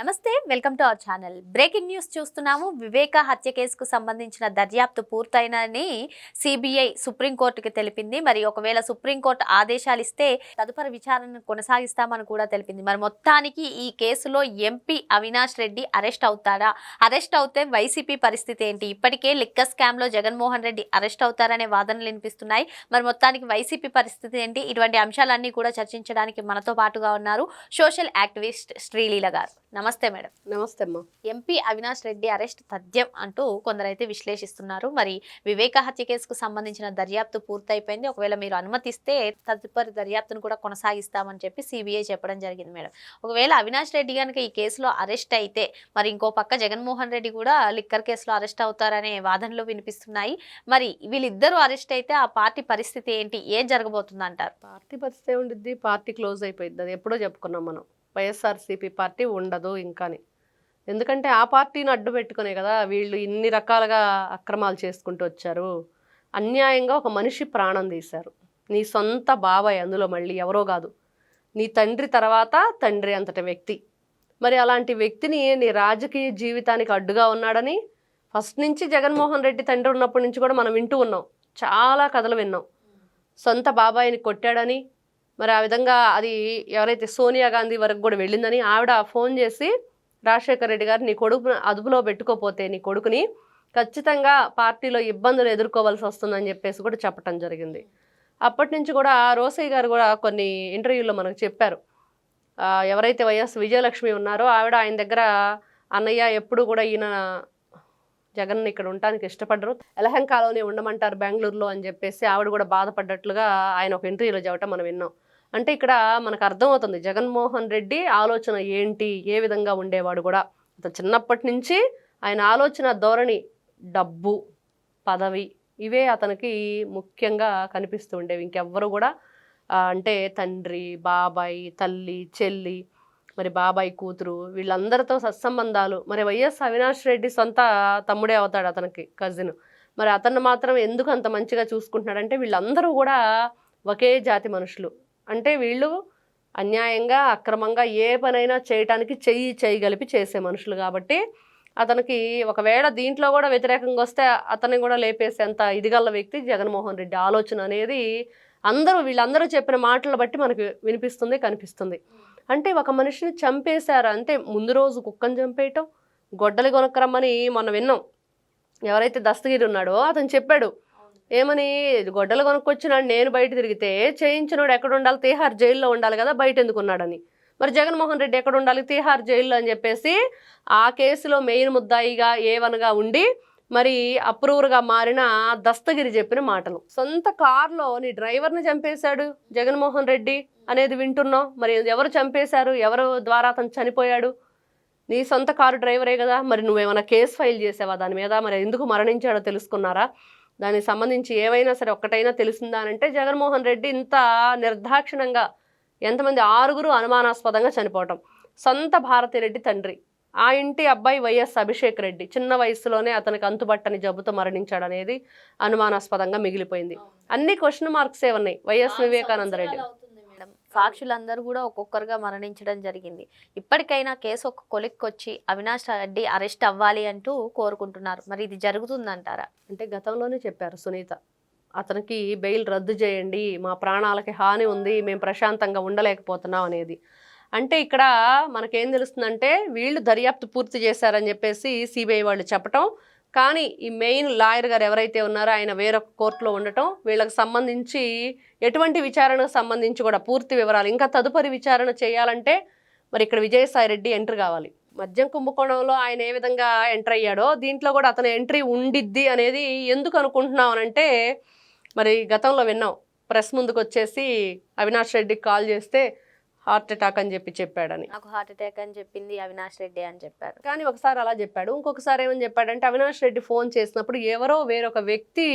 నమస్తే welcome to our channel. Breaking news చూస్తున్నాము. వివేక హత్య కేసుకు సంబంధించిన దర్యాప్తు పూర్తయినని సిబిఐ సుప్రీంకోర్టుకి తెలిపింది. మరి ఒకవేళ సుప్రీంకోర్టు ఆదేశాలు ఇస్తే తదుపరి విచారణను కొనసాగిస్తామని కూడా తెలిపింది. మరి మొత్తానికి ఈ కేసులో ఎంపీ అవినాష్ రెడ్డి అరెస్ట్ అవుతారా అరెస్ట్ అవుతే వైసీపీ పరిస్థితి ఏంటి? ఇప్పటికే లిక్కర్ స్కామ్లో జగన్మోహన్ రెడ్డి అరెస్ట్ అవుతారనే వాదనలు వినిపిస్తున్నాయి. మరి మొత్తానికి వైసీపీ పరిస్థితి ఏంటి? ఇటువంటి అంశాలన్నీ కూడా చర్చించడానికి మనతో పాటుగా ఉన్నారు సోషల్ యాక్టివిస్ట్ శ్రీలీల గారు. నమస్తే. మేడం. నమస్తే అమ్మా. ఎంపీ అవినాష్ రెడ్డి అరెస్ట్ తథ్యం అంటూ కొందరైతే విశ్లేషిస్తున్నారు. మరి వివేక హత్య కేసుకు సంబంధించిన దర్యాప్తు పూర్తయిపోయింది. ఒకవేళ మీరు అనుమతిస్తే తదుపరి దర్యాప్తును కూడా కొనసాగిస్తామని చెప్పి సిబిఐ చెప్పడం జరిగింది మేడం. ఒకవేళ అవినాష్ రెడ్డి కనుక ఈ కేసులో అరెస్ట్ అయితే మరి ఇంకో పక్క జగన్మోహన్ రెడ్డి కూడా లిక్కర్ కేసులో అరెస్ట్ అవుతారనే వాదనలు వినిపిస్తున్నాయి. మరి వీళ్ళిద్దరూ అరెస్ట్ అయితే ఆ పార్టీ పరిస్థితి ఏంటి? ఏం జరగబోతుంది అంటారు పార్టీ పరిస్థితి ఏముండిద్ది? పార్టీ క్లోజ్ అయిపోయింది అది ఎప్పుడో చెప్పుకున్నాం మనం. వైఎస్ఆర్సీపీ పార్టీ ఉండదు ఇంకాని. ఎందుకంటే ఆ పార్టీని అడ్డు పెట్టుకునే కదా వీళ్ళు ఇన్ని రకాలుగా అక్రమాలు చేసుకుంటూ వచ్చారు. అన్యాయంగా ఒక మనిషి ప్రాణం తీశారు. నీ సొంత బాబాయ్ అందులో మళ్ళీ ఎవరో కాదు. నీ తండ్రి తర్వాత తండ్రి అంతటి వ్యక్తి. మరి అలాంటి వ్యక్తిని నీ రాజకీయ జీవితానికి అడ్డుగా ఉన్నాడని ఫస్ట్ నుంచి జగన్మోహన్ రెడ్డి తండ్రి ఉన్నప్పటి నుంచి కూడా మనం వింటూ ఉన్నాం. చాలా కథలు విన్నాం. సొంత బాబాయిని కొట్టాడని మరి ఆ విధంగా అది ఎవరైతే సోనియా గాంధీ వరకు కూడా వెళ్ళిందని ఆవిడ ఫోన్ చేసి రాజశేఖర రెడ్డి గారు నీ కొడుకు అదుపులో పెట్టుకోపోతే నీ కొడుకుని ఖచ్చితంగా పార్టీలో ఇబ్బందులు ఎదుర్కోవాల్సి వస్తుందని చెప్పేసి కూడా చెప్పటం జరిగింది. అప్పటి నుంచి కూడా రోసయ్య గారు కూడా కొన్ని ఇంటర్వ్యూల్లో మనకు చెప్పారు. ఎవరైతే వైఎస్ విజయలక్ష్మి ఉన్నారో ఆవిడ ఆయన దగ్గర అన్నయ్య ఎప్పుడు కూడా ఈయన జగన్ ఇక్కడ ఉండటానికి ఇష్టపడరు. ఎలహంకాలోనే ఉండమంటారు బెంగళూరులో అని చెప్పేసి ఆవిడ కూడా బాధపడ్డట్లుగా ఆయన ఒక ఇంటర్వ్యూలో చెప్పటం మనం విన్నాం. అంటే ఇక్కడ మనకు అర్థమవుతుంది జగన్మోహన్ రెడ్డి ఆలోచన ఏంటి? ఏ విధంగా ఉండేవాడు కూడా? అతను చిన్నప్పటి నుంచి ఆయన ఆలోచన ధోరణి డబ్బు పదవి ఇవే అతనికి ముఖ్యంగా కనిపిస్తూ ఉండేవి. ఇంకెవ్వరు కూడా అంటే తండ్రి బాబాయ్ తల్లి చెల్లి మరి బాబాయ్ కూతురు వీళ్ళందరితో సత్సంబంధాలు. మరి వైఎస్ అవినాష్ రెడ్డి సొంత తమ్ముడే అవుతాడు అతనికి కజిన్. మరి అతన్ని మాత్రం ఎందుకు అంత మంచిగా చూసుకుంటున్నాడంటే వీళ్ళందరూ కూడా ఒకే జాతి మనుషులు. అంటే వీళ్ళు అన్యాయంగా అక్రమంగా ఏ పనైనా చేయటానికి చెయ్యి చేయగలిపి చేసే మనుషులు కాబట్టి అతనికి ఒకవేళ దీంట్లో కూడా వ్యతిరేకంగా వస్తే అతన్ని కూడా లేపేసేంత ఇదిగల వ్యక్తి జగన్మోహన్ రెడ్డి. ఆలోచన అనేది అందరూ వీళ్ళందరూ చెప్పిన మాటలు బట్టి మనకు వినిపిస్తుంది కనిపిస్తుంది. అంటే ఒక మనిషిని చంపేశారు అంటే ముందు రోజు కుక్కను చంపేయటం గొడ్డలి కొనక్కరమ్మని మొన్న విన్నాం. ఎవరైతే దస్తగిరి ఉన్నాడో అతను చెప్పాడు ఏమని? గొడ్డలు కొనుక్కొచ్చినాడు నేను బయట తిరిగితే చేయించినోడు ఎక్కడ ఉండాలి? తీహార్ జైల్లో ఉండాలి కదా బయట ఎందుకున్నాడని. మరి జగన్మోహన్ రెడ్డి ఎక్కడ ఉండాలి? తీహార్ జైల్లో అని చెప్పేసి ఆ కేసులో మెయిన్ ముద్దాయిగా ఏవనగా ఉండి మరి అప్రూవర్గా మారిన దస్తగిరి చెప్పిన మాటలు. సొంత కారులో నీ డ్రైవర్ని చంపేశాడు జగన్మోహన్ రెడ్డి అనేది వింటున్నాం. మరి ఎవరు చంపేశారు? ఎవరు ద్వారా అతను చనిపోయాడు? నీ సొంత కారు డ్రైవరే కదా మరి నువ్వేమైనా కేసు ఫైల్ చేసావా? దాని మీద మరి ఎందుకు మరణించాడో తెలుసుకున్నారా? దానికి సంబంధించి ఏవైనా సరే ఒక్కటైనా తెలిసిందా అంటే జగన్మోహన్ రెడ్డి ఇంత నిర్దాక్షిణంగా ఎంతమంది ఆరుగురు అనుమానాస్పదంగా చనిపోవటం. సొంత భారతిరెడ్డి తండ్రి. ఆ ఇంటి అబ్బాయి వైఎస్ అభిషేక్ రెడ్డి. చిన్న వయసులోనే అతనికి అంతుబట్టని జబ్బుతో మరణించాడు అనేది అనుమానాస్పదంగా మిగిలిపోయింది. అన్ని క్వశ్చన్ మార్క్సే ఉన్నాయి? వైఎస్ వివేకానంద రెడ్డి. సాక్షులందరూ కూడా ఒక్కొక్కరుగా మరణించడం జరిగింది. ఇప్పటికైనా కేసు ఒక కొలిక్కొచ్చి అవినాష్ రెడ్డి అరెస్ట్ అవ్వాలి అంటూ కోరుకుంటున్నారు. మరి ఇది జరుగుతుందంటారా? అంటే గతంలోనే చెప్పారు సునీత. అతనికి బెయిల్ రద్దు చేయండి మా ప్రాణాలకి హాని ఉంది మేము ప్రశాంతంగా ఉండలేకపోతున్నాం అనేది. అంటే ఇక్కడ మనకేం తెలుస్తుందంటే వీళ్ళు దర్యాప్తు పూర్తి చేశారని చెప్పేసి సిబిఐ వాళ్ళు చెప్పటం కానీ ఈ మెయిన్ లాయర్ గారు ఎవరైతే ఉన్నారో ఆయన వేరొక కోర్టులో ఉండటం వీళ్ళకి సంబంధించి ఎటువంటి విచారణకు సంబంధించి కూడా పూర్తి వివరాలు ఇంకా తదుపరి విచారణ చేయాలంటే మరి ఇక్కడ విజయసాయి రెడ్డి ఎంట్రీ కావాలి. మద్యం కుంభకోణంలో ఆయన ఏ విధంగా ఎంటర్ అయ్యాడో దీంట్లో కూడా అతని ఎంట్రీ ఉండిద్ది అనేది ఎందుకు అనుకుంటున్నాం అనంటే మరి గతంలో విన్నాం. ప్రెస్ ముందుకు వచ్చేసి అవినాష్ రెడ్డికి కాల్ చేస్తే హార్ట్ అటాక్ అని చెప్పి చెప్పాడని. నాకు హార్ట్ అటాక్ అని చెప్పింది అవినాష్ రెడ్డి అని చెప్పారు. కానీ ఒకసారి అలా చెప్పాడు. ఇంకొకసారి ఏమని చెప్పాడంటే అవినాష్ రెడ్డి ఫోన్ చేసినప్పుడు ఎవరో వేరొక వ్యక్తి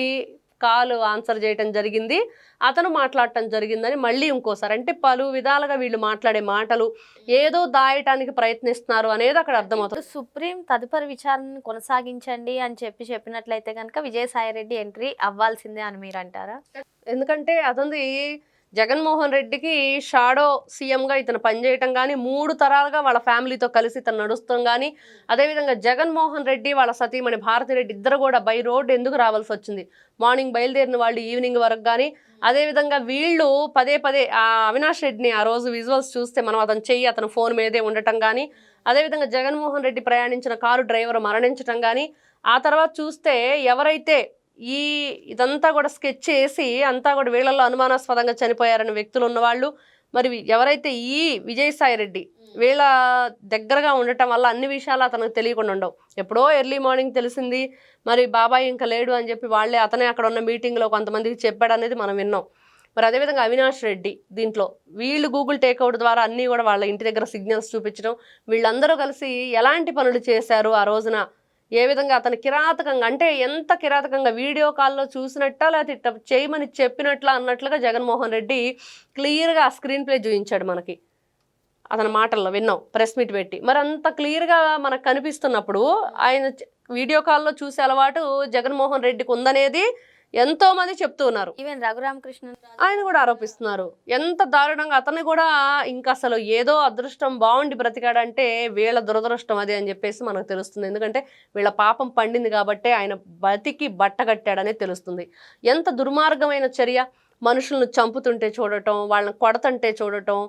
కాల్ ఆన్సర్ చేయటం జరిగింది. అతను మాట్లాడటం జరిగిందని మళ్ళీ ఇంకోసారి. అంటే పలు విధాలుగా వీళ్ళు మాట్లాడే మాటలు ఏదో దాయటానికి ప్రయత్నిస్తున్నారు అనేది అక్కడ అర్థమవుతుంది. సుప్రీం తదుపరి విచారణను కొనసాగించండి అని చెప్పి చెప్పినట్లయితే కనుక విజయసాయి రెడ్డి ఎంట్రీ అవ్వాల్సిందే అని మీరు అంటారా? ఎందుకంటే అతనిది జగన్మోహన్ రెడ్డికి షాడో సీఎంగా ఇతను పనిచేయటం కానీ మూడు తరాలుగా వాళ్ళ ఫ్యామిలీతో కలిసి ఇతను నడుస్తాం కానీ అదేవిధంగా జగన్మోహన్ రెడ్డి వాళ్ళ సతీమణి భారతిరెడ్డి ఇద్దరు కూడా బై రోడ్ ఎందుకు రావాల్సి వచ్చింది? మార్నింగ్ బయలుదేరిన వాళ్ళు ఈవినింగ్ వరకు కానీ అదేవిధంగా వీళ్ళు పదే పదే ఆ అవినాష్ రెడ్డిని ఆ రోజు విజువల్స్ చూస్తే మనం అతను చెయ్యి అతను ఫోన్ మీదే ఉండటం కానీ అదేవిధంగా జగన్మోహన్ రెడ్డి ప్రయాణించిన కారు డ్రైవర్ మరణించటం కానీ ఆ తర్వాత చూస్తే ఎవరైతే ఈ ఇదంతా కూడా స్కెచ్ చేసి అంతా కూడా వీళ్ళల్లో అనుమానాస్పదంగా చనిపోయారని వ్యక్తులు ఉన్నవాళ్ళు. మరి ఎవరైతే ఈ విజయసాయి రెడ్డి వీళ్ళ దగ్గరగా ఉండటం వల్ల అన్ని విషయాలు అతనికి తెలియకుండా ఉండవు. ఎప్పుడో ఎర్లీ మార్నింగ్ తెలిసింది మరి బాబాయ్ ఇంకా లేడు అని చెప్పి వాళ్ళే అతనే అక్కడ ఉన్న మీటింగ్లో కొంతమందికి చెప్పాడు అనేది మనం విన్నాం. మరి అదేవిధంగా అవినాష్ రెడ్డి దీంట్లో వీళ్ళు గూగుల్ టేక్అవుట్ ద్వారా అన్నీ కూడా వాళ్ళ ఇంటి దగ్గర సిగ్నల్స్ చూపించడం వీళ్ళందరూ కలిసి ఎలాంటి పనులు చేశారు ఆ రోజున? ఏ విధంగా అతను కిరాతకంగా అంటే ఎంత కిరాతకంగా వీడియో కాల్లో చూసినట్ట లేకపోతే చేయమని చెప్పినట్లా అన్నట్లుగా జగన్మోహన్ రెడ్డి క్లియర్గా ఆ స్క్రీన్ ప్లే చూపించాడు మనకి. అతని మాటల్లో విన్నాం ప్రెస్ మీట్ పెట్టి. మరి అంత క్లియర్గా మనకు కనిపిస్తున్నప్పుడు ఆయన వీడియో కాల్లో చూసే అలవాటు జగన్మోహన్ రెడ్డికి ఉందనేది ఎంతో మంది చెప్తూ ఉన్నారు. ఈవెన్ రఘురామకృష్ణ ఆయన కూడా ఆరోపిస్తున్నారు. ఎంత దారుణంగా అతన్ని కూడా ఇంకా అసలు ఏదో అదృష్టం బాగుండి బ్రతికాడంటే వీళ్ళ దురదృష్టం అది అని చెప్పేసి మనకు తెలుస్తుంది. ఎందుకంటే వీళ్ళ పాపం పండింది కాబట్టే ఆయన బతికి బట్ట కట్టాడనే తెలుస్తుంది. ఎంత దుర్మార్గమైన చర్య. మనుషులను చంపుతుంటే చూడటం వాళ్ళని కొడతంటే చూడటం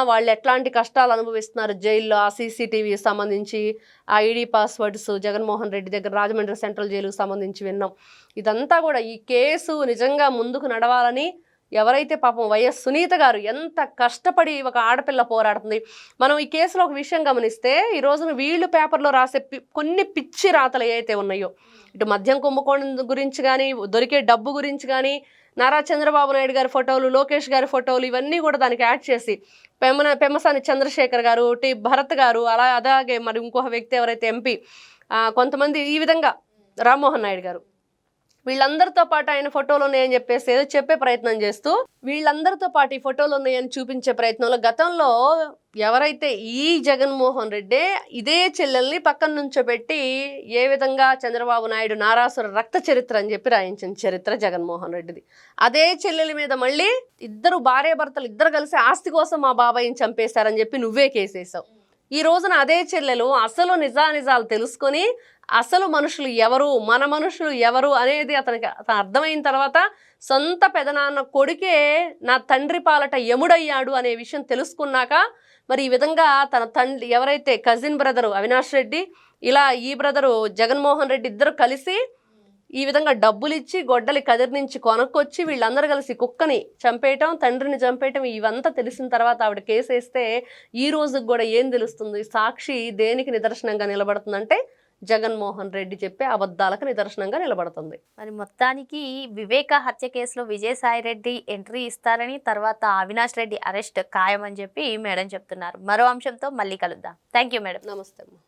వాళ్ళు ఎట్లాంటి కష్టాలు అనుభవిస్తున్నారు? జైల్లో ఆ సీసీటీవీ సంబంధించి ఆ ఐడి పాస్వర్డ్స్ జగన్మోహన్ రెడ్డి దగ్గర రాజమండ్రి సెంట్రల్ జైలుకు సంబంధించి విన్నాం. ఇదంతా కూడా ఈ కేసు నిజంగా ముందుకు నడవాలని ఎవరైతే పాపం వైఎస్ సునీత గారు ఎంత కష్టపడి ఒక ఆడపిల్ల పోరాడుతుంది. మనం ఈ కేసులో ఒక విషయం గమనిస్తే ఈ రోజున వీళ్ళు పేపర్లో రాసే పి- కొన్ని పిచ్చి రాతలు ఏవైతే ఉన్నాయో ఇటు మద్యం కుంభకోణం గురించి కానీ దొరికే డబ్బు గురించి కానీ నారా చంద్రబాబు నాయుడు గారి ఫోటోలు లోకేష్ గారి ఫోటోలు ఇవన్నీ కూడా దానికి యాడ్ చేసి పెమ్మన పెమ్మసాని చంద్రశేఖర్ గారు టి భరత్ గారు అలా అలాగే మరి ఇంకొక వ్యక్తి ఎవరైతే ఎంపీ కొంతమంది ఈ విధంగా రామ్మోహన్ నాయుడు గారు వీళ్ళందరితో పాటు ఆయన ఫోటోలు ఉన్నాయని చెప్పేసి ఏదో చెప్పే ప్రయత్నం చేస్తూ వీళ్ళందరితో పాటు ఈ ఫోటోలు ఉన్నాయని చూపించే ప్రయత్నంలో గతంలో ఎవరైతే ఈ జగన్మోహన్ రెడ్డి ఇదే చెల్లెల్ని పక్కన నుంచోబెట్టి ఏ విధంగా చంద్రబాబు నాయుడు నారాసుర రక్త చరిత్ర అని చెప్పి రాయించిన చరిత్ర జగన్మోహన్ రెడ్డిది. అదే చెల్లెల మీద మళ్ళీ ఇద్దరు భార్య భర్తలు ఇద్దరు కలిసి ఆస్తి కోసం మా బాబాయిని చంపేశారని చెప్పి నువ్వే కేసేసావు ఈ రోజున అదే చెల్లెలు అసలు నిజానిజాలు తెలుసుకొని అసలు మనుషులు ఎవరు మన మనుషులు ఎవరు అనేది అతనికి అతను అర్థమైన తర్వాత సొంత పెదనాన్న కొడుకే నా తండ్రి పాలట యముడయ్యాడు అనే విషయం తెలుసుకున్నాక మరి ఈ విధంగా తన తండ్రి ఎవరైతే కజిన్ బ్రదరు అవినాష్ రెడ్డి ఇలా ఈ బ్రదరు జగన్మోహన్ రెడ్డి ఇద్దరు కలిసి ఈ విధంగా డబ్బులు ఇచ్చి గొడ్డలి కదిరి నుంచి కొనుక్కొచ్చి వీళ్ళందరూ కలిసి కుక్కని చంపేయటం తండ్రిని చంపేయటం ఇవంతా తెలిసిన తర్వాత ఆవిడ కేసు వేస్తే ఈ రోజుకి కూడా ఏం తెలుస్తుంది? సాక్షి దేనికి నిదర్శనంగా నిలబడుతుందంటే జగన్మోహన్ రెడ్డి చెప్పే అబద్ధాలకు నిదర్శనంగా నిలబడుతుంది. మరి మొత్తానికి వివేక హత్య కేసులో విజయసాయి రెడ్డి ఎంట్రీ ఇస్తారని తర్వాత అవినాష్ రెడ్డి అరెస్ట్ ఖాయమని చెప్పి మేడం చెప్తున్నారు. మరో అంశంతో మళ్ళీ కలుద్దాం. Thank you madam. నమస్తే